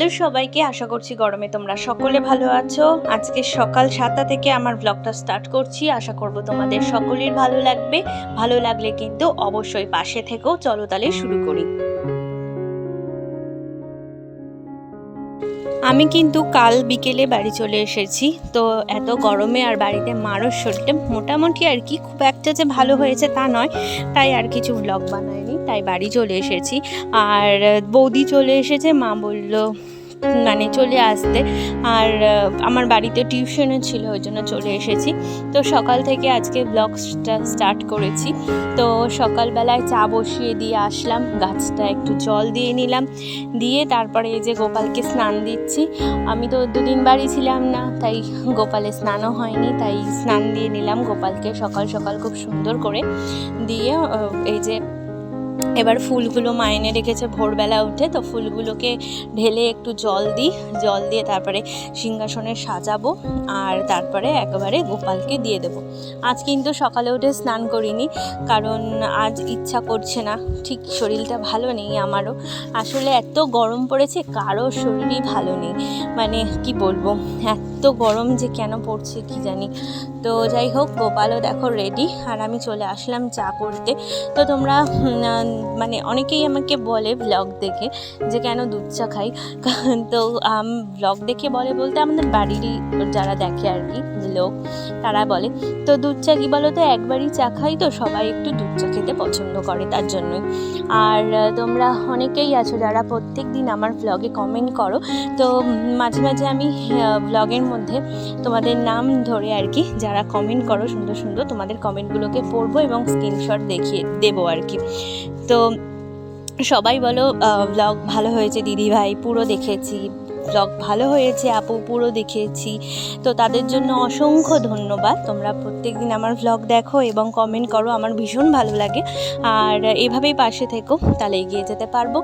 Hello সবাইকে, আশা করছি গরমে তোমরা সকলে ভালো আছো। আজকে সকাল সাতটা থেকে আমার ব্লগটা স্টার্ট করছি। আশা করব তোমাদের সকলের ভালো লাগবে। ভালো লাগলে কিন্তু অবশ্যই পাশে থেকেও চলো তাহলে শুরু করি। আমি কিন্তু কাল বিকেলে বাড়ি চলে এসেছি। তো এত গরমে আর বাড়িতে মারও শরীরটা মোটামুটি আর কি খুব একটা যে ভালো হয়েছে তা নয়। তাই আর কিছু ব্লগ বানায়নি তাই বাড়ি চলে এসেছি। আর বৌদি চলে এসেছে, মা বলল মানে চলে আসতে। আর আমার বাড়িতে টিউশনও ছিল, ওই জন্য চলে এসেছি। তো সকাল থেকে আজকে ব্লগটা স্টার্ট করেছি। তো সকালবেলায় চা বসিয়ে দিয়ে আসলাম, গাছটা একটু জল দিয়ে নিলাম। দিয়ে তারপরে এই যে গোপালকে স্নান দিচ্ছি। আমি তো দুদিন বাড়ি ছিলাম না, তাই গোপালের স্নানও হয়নি, তাই স্নান দিয়ে নিলাম গোপালকে সকাল সকাল খুব সুন্দর করে। দিয়ে এই যে এবার ফুলগুলো মা এনে রেখেছে ভোরবেলা উঠে, তো ফুলগুলোকে ঢেলে একটু জল দিই। জল দিয়ে তারপরে সিংহাসনে সাজাবো আর তারপরে একেবারে গোপালকে দিয়ে দেবো। আজ কিন্তু সকালে উঠে স্নান করিনি, কারণ আজ ইচ্ছা করছে না। ঠিক শরীরটা ভালো নেই আমারও। আসলে এত গরম পড়েছে, কারও শরীরই ভালো নেই। মানে কি বলব, এত গরম যে কেন পড়ছে কি জানি। তো যাই হোক, গোপালও দেখো রেডি আর আমি চলে আসলাম চা করতে। তো তোমরা মানে অনেকেই আমাকে বলে ব্লগ দেখে যে কেন দুধ চা খাই। তো ব্লগ দেখে বলে বলতে আমাদের বাড়িরই যারা দেখে আর কি, লোক, তারা বলে। তো দুধ চা কি বলো তো, একবারই চা খাই তো সবাই একটু দুধ চা খেতে পছন্দ করে তার জন্যই। আর তোমরা অনেকেই আছো যারা প্রত্যেক দিন আমার ব্লগে কমেন্ট করো। তো মাঝে মাঝে আমি ব্লগের মধ্যে তোমাদের নাম ধরে আর কি যারা কমেন্ট করো, সুন্দর সুন্দর তোমাদের কমেন্টগুলোকে পড়ব এবং স্ক্রিনশট দেখিয়ে দেবো আর কি। তো সবাই বলো ব্লগ ভালো হয়েছে দিদি ভাই? পুরো দেখেছি। ব্লগ ভালো হয়েছে, আপু পুরো দেখেছি। তো তাদের জন্য অসংখ্য ধন্যবাদ। তোমরা প্রত্যেক দিন আমার ব্লগ দেখো এবং কমেন্ট করো, আমার ভীষণ ভালো লাগে। আর এভাবেই পাশে থেকো, তাহলে এগিয়ে যেতে পারব।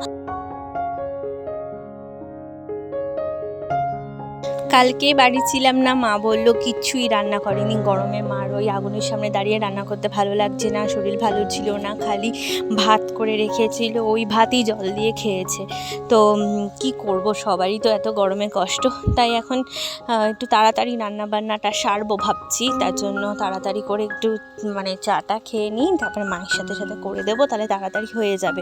কালকে বাড়ি ছিলাম না, মা বলল কিচ্ছুই রান্না করেনি। গরমে মার ওই আগুনের সামনে দাঁড়িয়ে রান্না করতে ভালো লাগছে না, শরীর ভালো ছিল না, খালি ভাত করে রেখেছিল, ওই ভাতই জল দিয়ে খেয়েছে। তো কি করব, সবারই তো এত গরমে কষ্ট। তাই এখন একটু তাড়াতাড়ি রান্না বান্নাটা সারবো ভাবছি, তার জন্য তাড়াতাড়ি করে একটু মানে চাটা খেয়ে নিই, তারপরে মায়ের সাথে সাথে করে দেবো, তাহলে তাড়াতাড়ি হয়ে যাবে।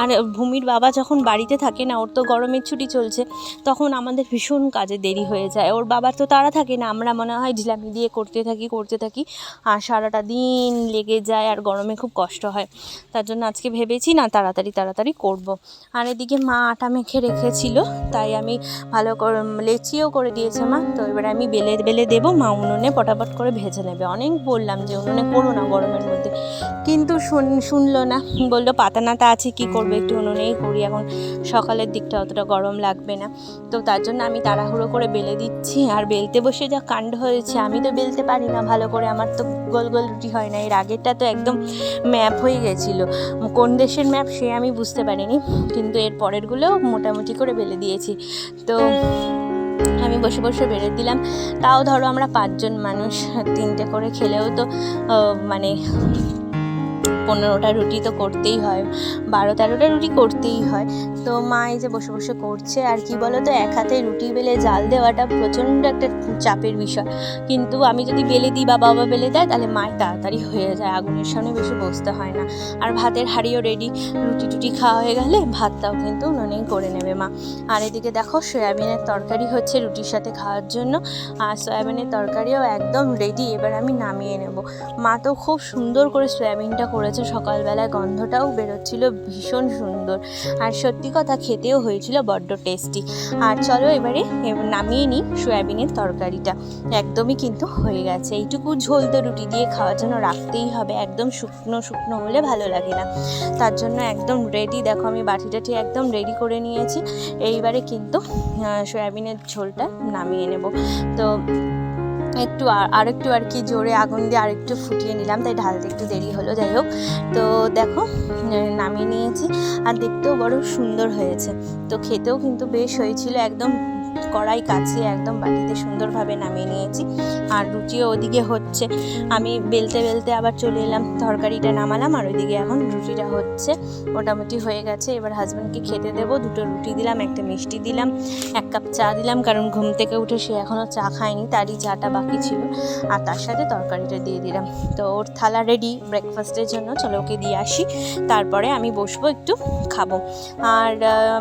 আর ভূমির বাবা যখন বাড়িতে থাকে না, ওর তো গরমের ছুটি চলছে, তখন আমাদের ভীষণ কাজে দেরি হয়ে যায়। ওর বাবার তো তাড়া থাকে না। আমরা মনে হয় ঢিলামি দিয়ে করতে থাকি করতে থাকি। আর সারাটা দিন লেগে যায় আর গরমে খুব কষ্ট হয়। তার জন্য আজকে ভেবেছি, না, তাড়াতাড়ি তাড়াতাড়ি করব। আর এদিকে মা আটা মেখে রেখেছিল। তাই আমি ভালো করে লেচিও করে দিয়েছে মা। তো এবারে আমি বেলে বেলে দেবো। মা উনুনে পটাপট করে ভেজে নেবে। অনেক বললাম যে, উনুনে করো না গরমের মধ্যে। শুনলো না। বলল পাতা নাতা আছে, কি করবে একটু উনুনেই করি, এখন সকালের দিকটা অতটা গরম লাগবে না। তো তার জন্য আমি তাড়াহুড়ো করে বেলে দিচ্ছি। আর বেলতে বসে যা কাণ্ড হয়েছে, আমি তো বেলতে পারি না, ভালো করে আমার তো গোল গোল রুটি হয় না। এর আগেরটা তো একদম ম্যাপ হয়ে গেছিল। কোন দেশের ম্যাপ সে আমি বুঝতে পারিনি, কিন্তু এর পরেরগুলো মোটামুটি করে বেলে দিয়েছি। তো আমি বসে বসে বেড়ে দিলাম। তাও ধরো আমরা পাঁচজন মানুষ, তিনটে করে খেলেও তো মানে পনেরোটা রুটি তো করতেই হয় বারো তেরোটা রুটি করতেই হয়। তো মা এই যে বসে বসে করছে, আর কি বলো তো এক হাতে রুটি বেলে জাল দেওয়াটা প্রচণ্ড একটা চাপের বিষয়। কিন্তু আমি যদি বেলে দিই, বা বাবা বেলে দেয়, তাহলে মায়ের তাড়াতাড়ি হয়ে যায়, আগুনের সামনে বেশি বসতে হয় না। আর ভাতের হাঁড়িও রেডি রুটি টুটি খাওয়া হয়ে গেলে ভাতটাও কিন্তু উনুনেই করে নেবে মা। আর এদিকে দেখো, সয়াবিনের তরকারি হচ্ছে রুটির সাথে খাওয়ার জন্য, আর সয়াবিনের তরকারিও একদম রেডি এবার আমি নামিয়ে নেব। মা তো খুব সুন্দর করে সয়াবিনটা করেছে সকালবেলায়, গন্ধটাও বেরোচ্ছিল ভীষণ সুন্দর। আর সত্যি কথা, খেতেও হয়েছিল বড্ড টেস্টি। আর চলো এবারে নামিয়ে নিই সয়াবিনের তরকারিটা। একদমই কিন্তু হয়ে গেছে। এইটুকু ঝোল তো রুটি দিয়ে খাওয়ার জন্য রাখতেই হবে। একদম শুকনো শুকনো হলে ভালো লাগে না। তার জন্য একদম রেডি দেখো আমি বাটি টাটি একদম রেডি করে নিয়েছি। এইবারে কিন্তু সয়াবিনের ঝোলটা নামিয়ে নেব। তো একটু আর, আরেকটু আর কি জোরে আগুন দিয়ে আরেকটু ফুটিয়ে নিলাম, তাই ঢালতে একটু দেরি হলো, যাই হোক। তো দেখো নামিয়ে নিয়েছি, আর দেখতেও বড় সুন্দর হয়েছে। তো খেতেও কিন্তু বেশ হয়েছিল, একদম কড়াই কাছিয়ে একদম বাটিতে সুন্দরভাবে নামিয়ে নিয়েছি। আর রুটিও ওদিকে হচ্ছে। আমি বেলতে বেলতে আবার চলে এলাম, তরকারিটা নামালাম আর ওইদিকে এখন রুটিটা হচ্ছে। মোটামুটি হয়ে গেছে। এবার হাজব্যান্ডকে খেতে দেবো। দুটো রুটি দিলাম, একটা মিষ্টি দিলাম, এক কাপ চা দিলাম। কারণ ঘুম থেকে উঠে সে এখনও চা খায়নি, তারই চাটা বাকি ছিল। আর তার সাথে তরকারিটা দিয়ে দিলাম। তো ওর থালা রেডি ব্রেকফাস্টের জন্য। চলো ওকে দিয়ে আসি। তারপরে আমি বসবো, একটু খাব। আর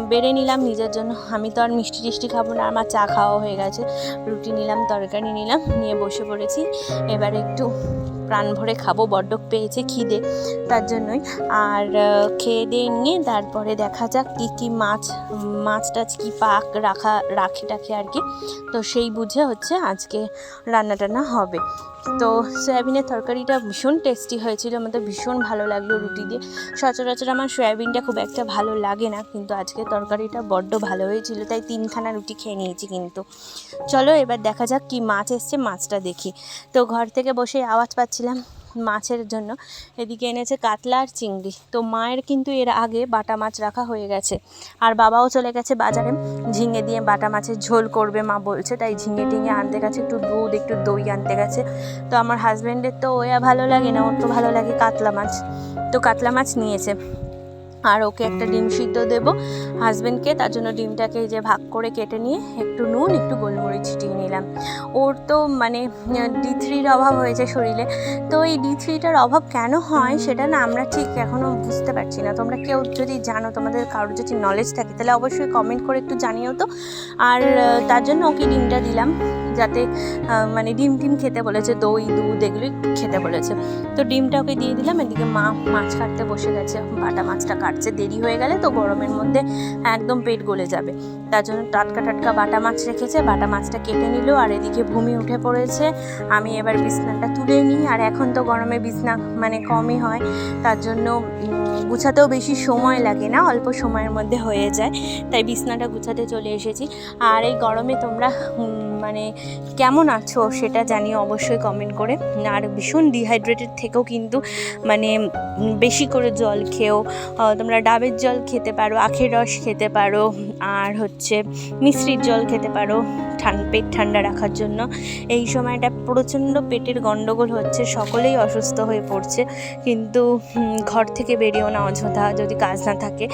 বেড়ে নিলাম নিজের জন্য। আমি তো আর মিষ্টি টিষ্টি খাব না। আমার চা খাওয়া হয়ে গেছে। রুটি নিলাম, তরকারি নিলাম, নিয়ে বসে পড়েছি। এবার একটু প্রাণ ভরে খাব, বড্ড পেয়েছে খিদে তার জন্যই। আর খেয়ে দিয়ে নিয়ে তারপরে দেখা যাক কী কী মাছ মাছ টাছ কি পাক রাখা রাখে টাখে আর কি। তো সেই বুঝে হচ্ছে আজকে রান্না টান্না হবে। তো সয়াবিনের তরকারিটা ভীষণ টেস্টি হয়েছিল, আমাদের ভীষণ ভালো লাগল রুটি দিয়ে। সচরাচর আমার সয়াবিনটা খুব একটা ভালো লাগে না, কিন্তু আজকে তরকারিটা বড্ড ভালো হয়েছিল, তাই তিনখানা রুটি খেয়ে নিয়েছি কিন্তু। চলো এবার দেখা যাক কি মাছ এসছে, মাছটা দেখি। তো ঘর থেকে বসে আওয়াজ পাচ্ছিলাম। মাছের জন্য। এদিকে এনেছে কাতলা আর চিংড়ি। তো মায়ের কিন্তু এর আগে বাটা মাছ রাখা হয়ে গেছে। আর বাবাও চলে গেছে বাজারে। ঝিঙে দিয়ে বাটা মাছের ঝোল করবে, মা বলছে। তাই ঝিঙে টিঙে আনতে গেছে, একটু দুধ, একটু দই আনতে গেছে। তো আমার হাজব্যান্ডের তো ওয়া ভালো লাগে না, ওর তো ভালো লাগে কাতলা মাছ। তো কাতলা মাছ নিয়েছে। আর ওকে একটা ডিম সিদ্ধ দেবো। হাজব্যান্ডকে তার জন্য ডিমটাকে যে ভাগ করে কেটে নিয়ে একটু নুন, একটু গোলমরিচ ছিটিয়ে নিলাম। ওর তো মানে ডি থ্রির অভাব হয়েছে শরীরে। তো এই ডি থ্রিটার অভাব কেন হয় সেটা না আমরা ঠিক এখনও বুঝতে পারছি না। তোমরা কেউ যদি জানো, তোমাদের কারোর যদি নলেজ থাকে, তাহলে অবশ্যই কমেন্ট করে একটু জানিও তো। আর তার জন্য ওকে ডিমটা দিলাম। যাতে মানে ডিম টিম খেতে বলেছে, দই, দুধ এগুলি খেতে বলেছে। তো ডিমটা ওকে দিয়ে দিলাম, এদিকে মা মাছ কাটতে বসে গেছে, বাটা মাছটা কাটছে, দেরি হয়ে গেলে তো গরমের মধ্যে একদম পেট গলে যাবে। তার জন্য টাটকা টাটকা বাটা মাছ রেখেছে, বাটা মাছটা কেটে নিল, আর এদিকে ভূমি উঠে পড়েছে। আমি এবার বিছনাটা তুলে নিই, আর এখন তো গরমে বিছনা মানে কমই হয়, তার জন্য গুছাতেও বেশি সময় লাগে না, অল্প সময়ের মধ্যে হয়ে যায়। তাই বিছনাটা গুছাতে চলে এসেছি। আর এই গরমে তোমরা মানে কেমন আছো সেটা জানিও অবশ্যই কমেন্ট করে। আর ভীষণ ডিহাইড্রেটেড থেকেও কিন্তু মানে বেশি করে জল খেও। তোমরা ডাবের জল খেতে পারো, আখের রস খেতে পারো, আর হচ্ছে মিশ্রির জল খেতে পারো পেট ঠান্ডা রাখার জন্য। এই সময়টা প্রচণ্ড পেটের গণ্ডগোল হচ্ছে, সকলেই অসুস্থ হয়ে পড়ছে। কিন্তু ঘর থেকে বেরিয়েও না অযথা যদি কাজ না থাকে,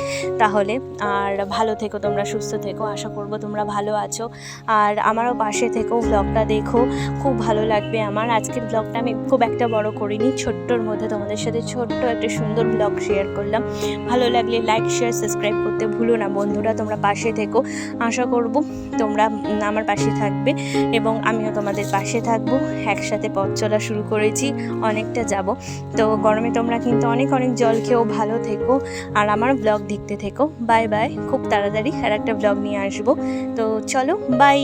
তাহলে আর ভালো থেকো, তোমরা সুস্থ থেকো, আশা করব তোমরা ভালো আছো। আর আমারও পাশে থেকেও ব্লগটা দেখো, খুব ভালো লাগবে আমার। আজকের ব্লগটা আমি খুব একটা বড় করিনি, ছোট্টর মধ্যে তোমাদের সাথে ছোট্ট একটা সুন্দর ব্লগ শেয়ার করলাম। ভালো লাগলে লাইক শেয়ার সাবস্ক্রাইব করতে ভুলো না বন্ধুরা, তোমরা পাশে থেকো। আশা করব তোমরা আমার পাশে থাকবে এবং আমিও তোমাদের পাশে থাকব। একসাথে পথ চলা শুরু করেছি, অনেকটা যাব। তো গরমে তোমরা কিন্তু অনেক অনেক জল খেয়েও ভালো থেকো। আর আমার ব্লগ দেখতে থেকো। বাই বাই খুব তাড়াতাড়ি আর একটা ব্লগ নিয়ে আসব। তো চলো বাই